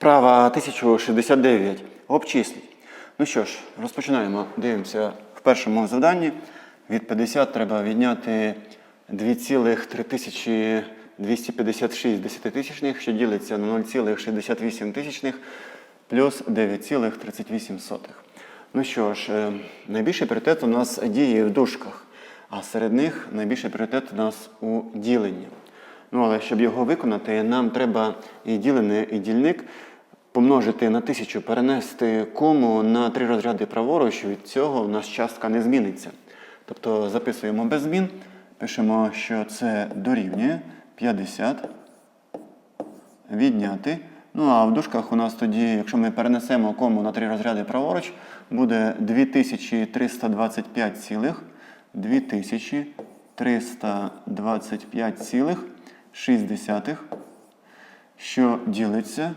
Вправа 1069. Обчисліть. Ну що ж, розпочинаємо. Дивимося в першому завданні. Від 50 треба відняти 2,3256 десятитисячних, що ділиться на 0,68 тисячних плюс 9,38. Ну що ж, е, найбільший пріоритет у нас діє в дужках, а серед них найбільший пріоритет у нас у діленні. Ну, але щоб його виконати, нам треба і ділений, і дільник помножити на 1000, перенести кому на три розряди праворуч, від цього у нас частка не зміниться. Тобто записуємо без змін, пишемо, що це дорівнює 50 відняти. Ну а в дужках у нас тоді, якщо ми перенесемо кому на три розряди праворуч, буде 2325 цілих 2325,6, що ділиться.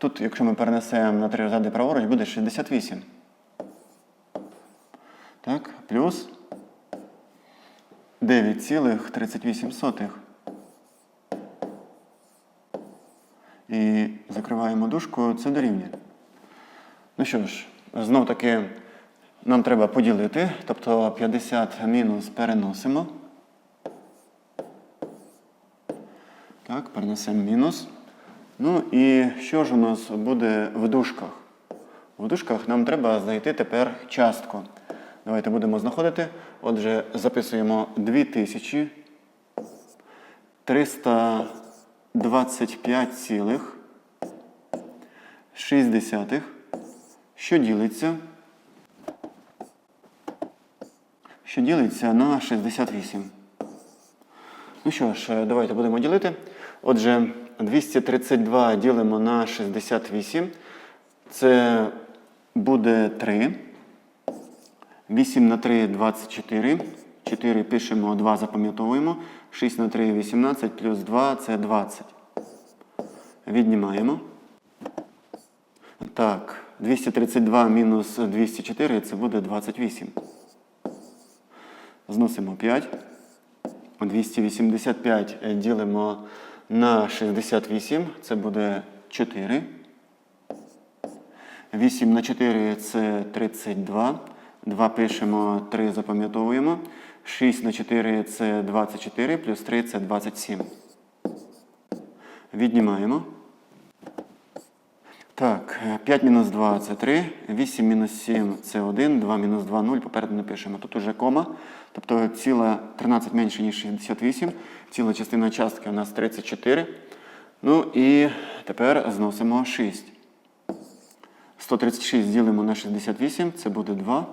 Тут, якщо ми перенесемо на три розряди праворуч, буде 68. Так, плюс 9,38. І закриваємо дужку, це дорівнює. Ну що ж, знов таки нам треба поділити, тобто 50 мінус переносимо. Так, перенесемо мінус. Ну і що ж у нас буде в дужках? В дужках нам треба знайти тепер частку. Давайте будемо знаходити. Отже, записуємо 2000 325,6, що ділиться, що ділиться на 68. Ну що ж, давайте будемо ділити. Отже, 232 ділимо на 68. Це буде 3. 8 на 3 24. 4 пишемо, 2 запам'ятовуємо. 6 на 3 18, плюс 2 це 20. Віднімаємо. Так, 232 мінус 204 це буде 28. Зносимо 5. 285 ділимо на 68, це буде 4. 8 на 4 це 32. 2 пишемо, 3 запам'ятовуємо. 6 на 4 це 24, плюс 3 це 27. Віднімаємо. Так, 5 мінус 2 це 3, 8 мінус 7 це 1, 2 мінус 2 0, попереду не пишемо. Тут уже кома, тобто ціла 13 менше, ніж 68, ціла частина частки у нас 34. Ну і тепер зносимо 6. 136 ділимо на 68, це буде 2.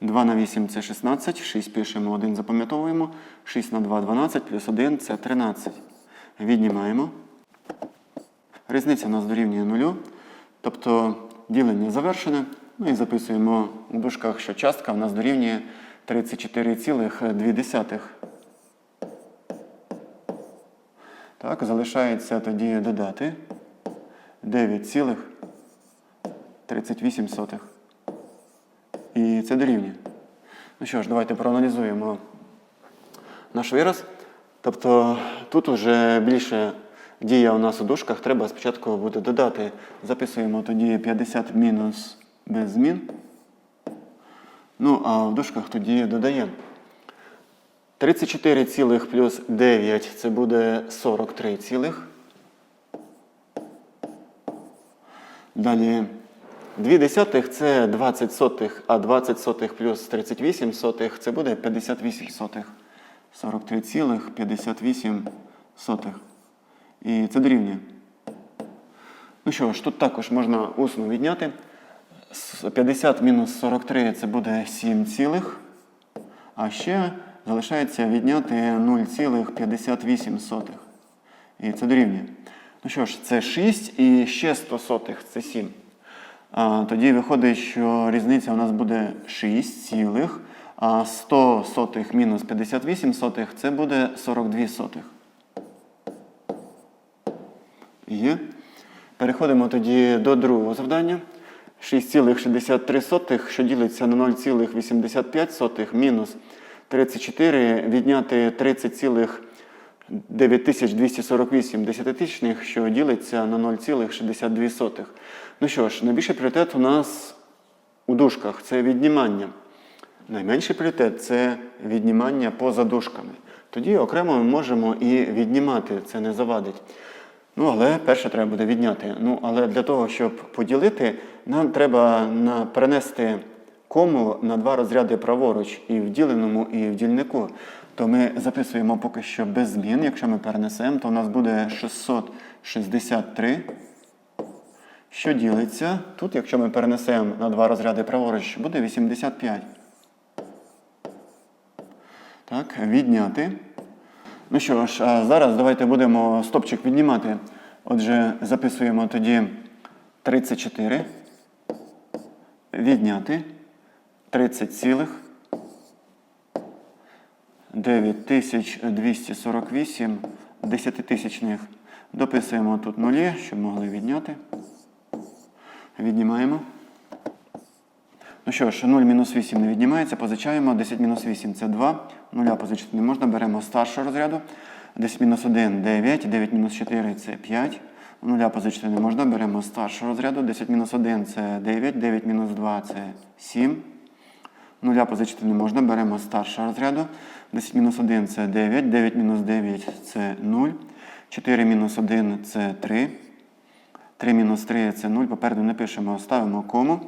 2 на 8 це 16, 6 пишемо, 1 запам'ятовуємо. 6 на 2 12, плюс 1 це 13. Віднімаємо. Різниця у нас дорівнює 0. Тобто ділення завершене. Ну і записуємо у дужках, що частка у нас дорівнює 34,2. Так, залишається тоді додати 9,38. І це дорівнює. Ну що ж, давайте проаналізуємо наш вираз. Тобто тут вже більше дія у нас у дужках, треба спочатку буде додати. Записуємо тоді 50 мінус без змін. Ну, а в дужках тоді додаємо. 34 цілих плюс 9 це буде 43 цілих. Далі 2 десятих це 20 сотих, а 20 сотих плюс 38 сотих це буде 58 сотих. 43 цілих 58 сотих. І це дорівнює. Ну що ж, тут також можна усно відняти. 50 мінус 43 це буде 7 цілих. А ще залишається відняти 0,58. І це дорівнює. Ну що ж, це 6 і ще 100 сотих це 7. А, тоді виходить, що різниця у нас буде 6 цілих, а 100 сотих мінус 58 сотих це буде 42 сотих. Є. Переходимо тоді до другого завдання. 6,63, що ділиться на 0,85 мінус 34, відняти 9248 десятитисячних, що ділиться на 0,62. Ну що ж, найбільший пріоритет у нас у дужках це віднімання. Найменший пріоритет це віднімання поза дужками. Тоді окремо ми можемо і віднімати, це не завадить. Ну, але перше треба буде відняти. Ну, але для того, щоб поділити, нам треба перенести кому на два розряди праворуч і в діленому, і в дільнику. То ми записуємо поки що без змін. Якщо ми перенесемо, то у нас буде 663 що ділиться. Тут, якщо ми перенесемо на два розряди праворуч, буде 85. Так, відняти. Ну що ж, а зараз давайте будемо стопчик віднімати. Отже, записуємо тоді 34. Відняти 30 цілих 9248 десятитисячних. Дописуємо тут нулі, щоб могли відняти. Віднімаємо. Ну що ж, 0 мінус 8 не віднімається, позичаємо. 10 мінус 8 це 2. Нуля позичити не можна, беремо старшого розряду. 10 мінус 1 9, 9 мінус 4 це 5. Нуля позичити не можна, беремо старшого розряду. 10 мінус 1 це 9, 9 мінус 2 це 7. Нуля позичити не можна, беремо старшого розряду. 10 мінус 1 це 9, 9 мінус 9 це 0. 4 мінус 1 це 3. 3 мінус 3 це 0. Попереду не пишемо, ставимо кому.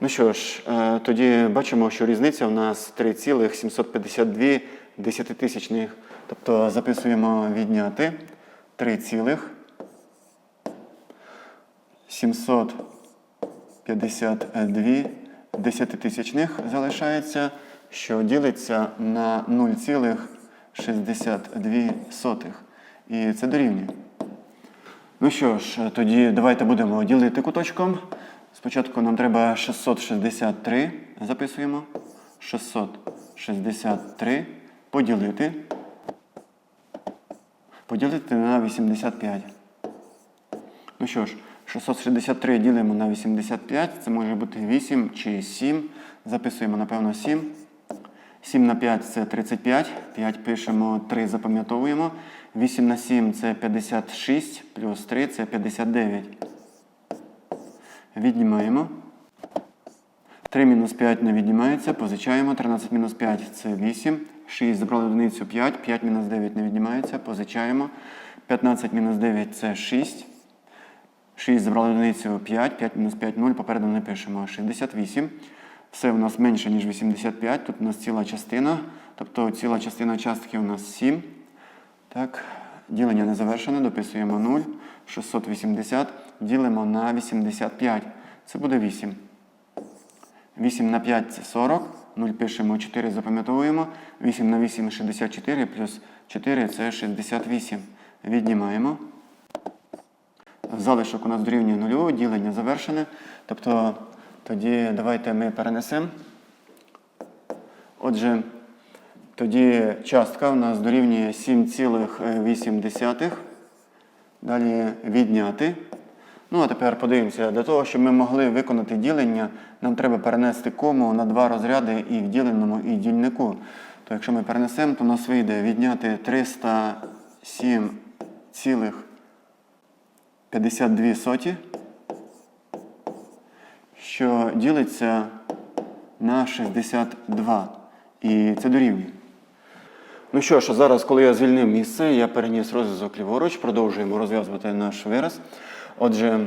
Ну що ж, е, тоді бачимо, що різниця у нас 3,752 десятитисячних. Тобто записуємо відняти 3,752 десятитисячних залишається, що ділиться на 0,62. І це дорівнює. Ну що ж, тоді давайте будемо ділити куточком. Спочатку нам треба 663. Записуємо. 663 поділити. Поділити на 85. Ну що ж, 663 ділимо на 85. Це може бути 8 чи 7. Записуємо, напевно, 7. 7 на 5 це 35. 5 пишемо, 3 запам'ятовуємо. 8 на 7 це 56, плюс 3 це 59. Віднімаємо. 3 мінус 5 не віднімається, позичаємо. 13 мінус 5 це 8. 6 забрали одиницю 5. 5 мінус 9 не віднімається, позичаємо. 15 мінус 9 це 6. 6 забрали одиницю 5. 5 мінус 5 0. Попереду не пишемо 68. Все у нас менше, ніж 85. Тут у нас ціла частина. Тобто ціла частина частки у нас 7. Так, ділення не завершене, дописуємо 0. 680 ділимо на 85. Це буде 8. 8 на 5 це 40. 0 пишемо, 4 запам'ятовуємо. 8 на 8 64, плюс 4 це 68. Віднімаємо. Залишок у нас дорівнює 0, ділення завершене. Тобто, тоді давайте ми перенесемо. Отже, тоді частка у нас дорівнює 7,8. Далі відняти. Ну, а тепер подивимося, для того, щоб ми могли виконати ділення, нам треба перенести кому на два розряди і в діленому, і в дільнику. То якщо ми перенесемо, то у нас вийде відняти 307,52 соті, що ділиться на 62. І це дорівнює. Ну що ж, зараз, коли я звільнив місце, я переніс розв'язок ліворуч, продовжуємо розв'язувати наш вираз. Отже,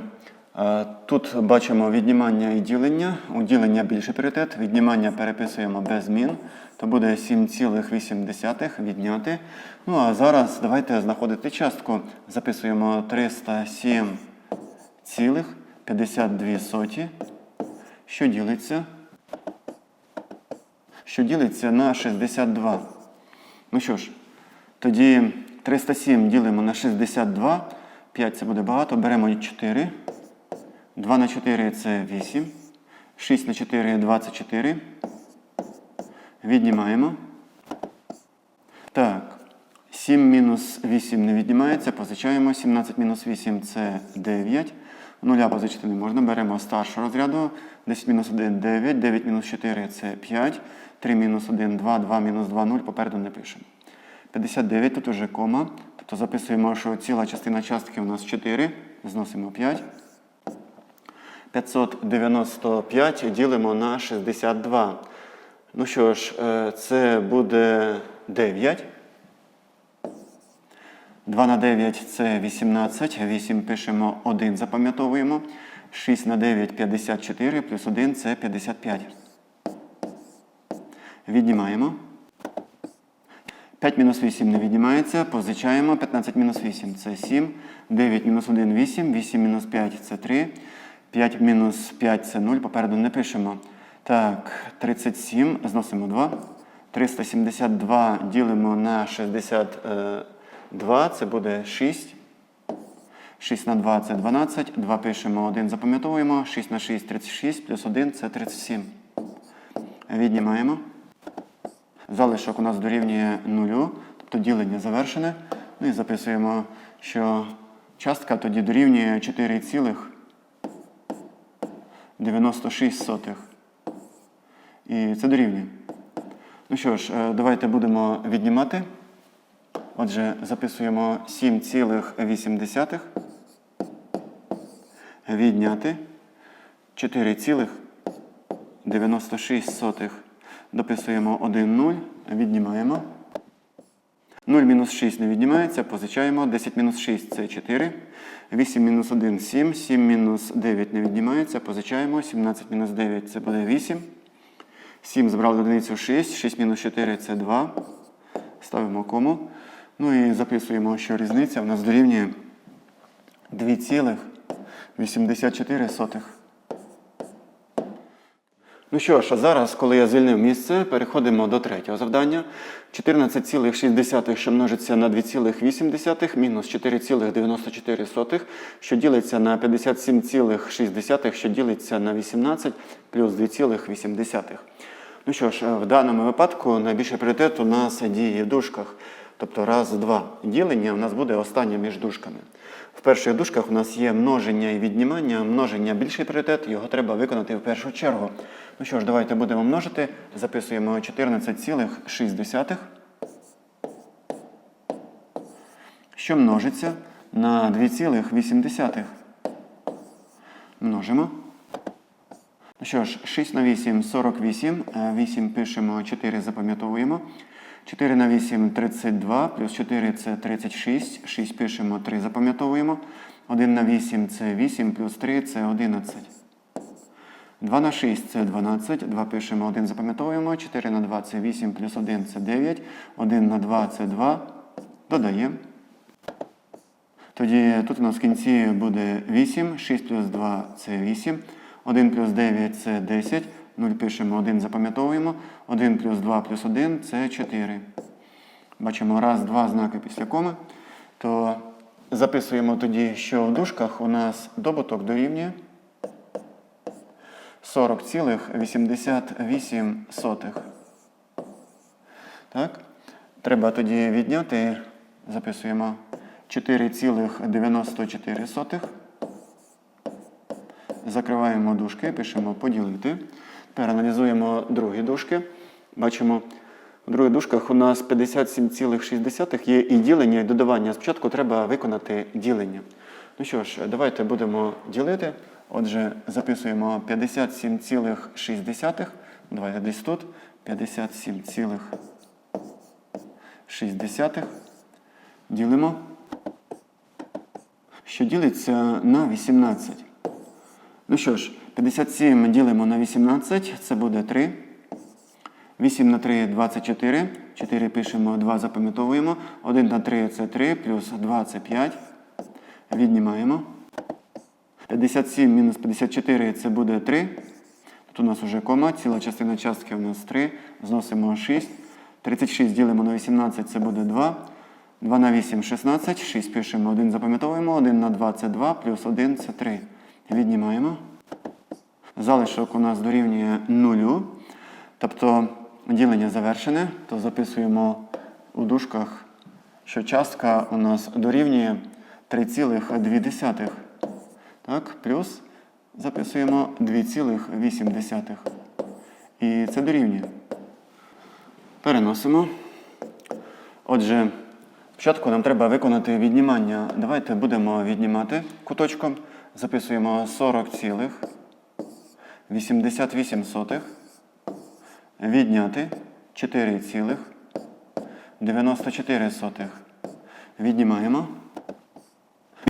е, тут бачимо віднімання і ділення. У ділення більший пріоритет, віднімання переписуємо без змін, то буде 7,8 відняти. Ну а зараз давайте знаходити частку. Записуємо 307,52 соті, що ділиться, що ділиться на 62. Ну що ж, тоді 307 ділимо на 62. 5 це буде багато. Беремо 4. 2 на 4 це 8. 6 на 4 24. Віднімаємо. Так. 7 мінус 8 не віднімається. Позичаємо. 17 мінус 8 це 9. Нуля позичити не можна. Беремо старшого розряду. 10 мінус 1 9. 9 мінус 4 це 5. 3 мінус 1 2. 2 мінус 2 0. Попереду не пишемо. 59, тут уже кома. Тобто записуємо, що ціла частина частки у нас 4, зносимо 5. 595 ділимо на 62. Ну що ж, е, це буде 9. 2 на 9 це 18. 8 пишемо 1, запам'ятовуємо. 6 на 9 54, плюс 1 це 55. Віднімаємо. 5 мінус 8 не віднімається, позичаємо. 15 мінус 8 це 7. 9 мінус 1 8. 8 мінус 5 це 3. 5 мінус 5 це 0. Попереду не пишемо. Так, 37. Зносимо 2. 372 ділимо на 62. Це буде 6. 6 на 2 це 12. 2 пишемо 1, запам'ятовуємо. 6 на 6 36, плюс 1 це 37. Віднімаємо. Залишок у нас дорівнює нулю, тобто ділення завершене. Ну і записуємо, що частка тоді дорівнює 4,96. І це дорівнює. Ну що ж, е, давайте будемо віднімати. Отже, записуємо 7,8. Відняти 4,96. Дописуємо 1 0, віднімаємо. 0 мінус 6 не віднімається, позичаємо. 10 мінус 6 це 4. 8 мінус 1 7. 7 мінус 9 не віднімається, позичаємо. 17 мінус 9 це буде 8. 7 збрали одиницю 6. 6 мінус 4 це 2. Ставимо кому. Ну і записуємо, що різниця в нас дорівнює 2,84. Ну що ж, а зараз, коли я звільнив місце, переходимо до третього завдання. 14,6, що множиться на 2,8, мінус 4,94, що ділиться на 57,6, що ділиться на 18, плюс 2,8. Ну що ж, в даному випадку найбільший пріоритет у нас діє в дужках. Тобто раз, два ділення у нас буде останнє між дужками. В перших дужках у нас є множення і віднімання. Множення більший пріоритет, його треба виконати в першу чергу. Ну що ж, давайте будемо множити. Записуємо 14,6, що множиться на 2,8. Множимо. Ну що ж, 6 на 8 48. 8 пишемо, 4 запам'ятовуємо. 4 на 8 32, плюс 4 це 36. 6 пишемо, 3 запам'ятовуємо. 1 на 8 це 8, плюс 3 це 11. 2 на 6 це 12. 2 пишемо, 1 запам'ятовуємо. 4 на 2 це 8, плюс 1 це 9. 1 на 2 це 2. Додаємо. Тоді тут у нас в кінці буде 8, 6 плюс 2 це 8, 1 плюс 9 це 10, 0 пишемо 1, запам'ятовуємо, 1 плюс 2 плюс 1 це 4. Бачимо раз, два знаки після коми. То записуємо тоді, що в дужках у нас добуток дорівнює 40,88. Так? Треба тоді відняти, записуємо 4,94. Закриваємо дужки, пишемо поділити. Тепер аналізуємо другі дужки. Бачимо, в других дужках у нас 57,6 є і ділення, і додавання. Спочатку треба виконати ділення. Ну що ж, давайте будемо ділити. Отже, записуємо 57,6. Давайте десь тут. 57,6. Ділимо. Що ділиться на 18. Ну що ж, 57 ділимо на 18, це буде 3. 8 на 3 24. 4 пишемо, 2 запам'ятовуємо. 1 на 3 це 3, плюс 2 це 5. Віднімаємо. 57 мінус 54 це буде 3. Тут у нас вже кома, ціла частина частки у нас 3. Зносимо 6. 36 ділимо на 18, це буде 2. 2 на 8 16. 6 пишемо, 1 запам'ятовуємо. 1 на 2 це 2, плюс 1 це 3. Віднімаємо. Залишок у нас дорівнює 0. Тобто ділення завершене, то записуємо у дужках, що частка у нас дорівнює 3,2. Так, плюс записуємо 2,8. І це дорівнює. Переносимо. Отже, спочатку нам треба виконати віднімання. Давайте будемо віднімати куточком. Записуємо 40,88 відняти 4,94. Віднімаємо.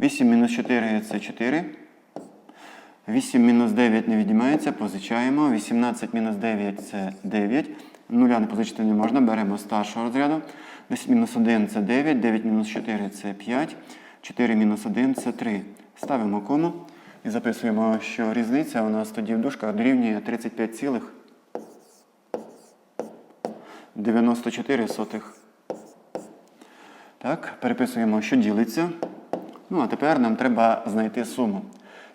8 мінус 4 це 4. 8 мінус 9 не віднімається, позичаємо. 18 мінус 9 це 9. Нуля не позичити не можна, беремо старшого розряду. 10 мінус 1 це 9, 9 мінус 4 це 5, 4 мінус 1 це 3. Ставимо кому і записуємо, що різниця у нас тоді в дужках дорівнює 35,94. Так, переписуємо, що ділиться. Ну, а тепер нам треба знайти суму.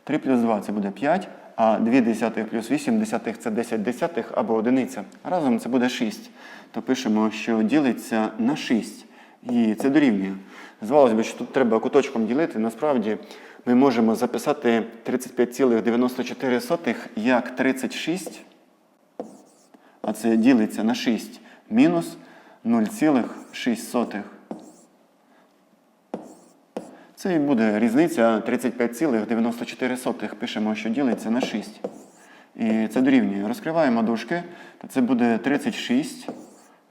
3 плюс 2 це буде 5, а 2 десятих плюс 8 десятих це 10 десятих або одиниця. Разом це буде 6. То пишемо, що ділиться на 6. І це дорівнює. Здавалося б, що тут треба куточком ділити. Насправді ми можемо записати 35,94 як 36, а це ділиться на 6 мінус 0,6. Це і буде різниця 35,94. Пишемо, що ділиться на 6. І це дорівнює. Розкриваємо дужки, це буде 36,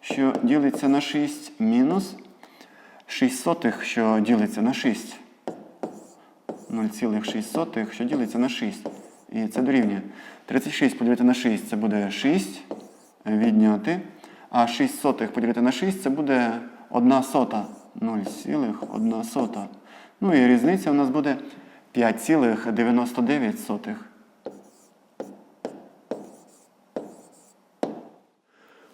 що ділиться на 6, мінус 6 сотих, що ділиться на 6. 0,6, що ділиться на 6. І це дорівнює. 36 поділити на 6 це буде 6 відняти. А 6 сотих поділити на 6 це буде 1 сота. 0,1 сота. Ну і різниця у нас буде 5,99.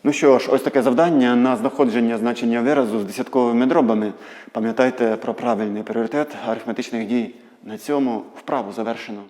Ну що ж, ось таке завдання на знаходження значення виразу з десятковими дробами. Пам'ятайте про правильний пріоритет арифметичних дій. На цьому вправу завершено.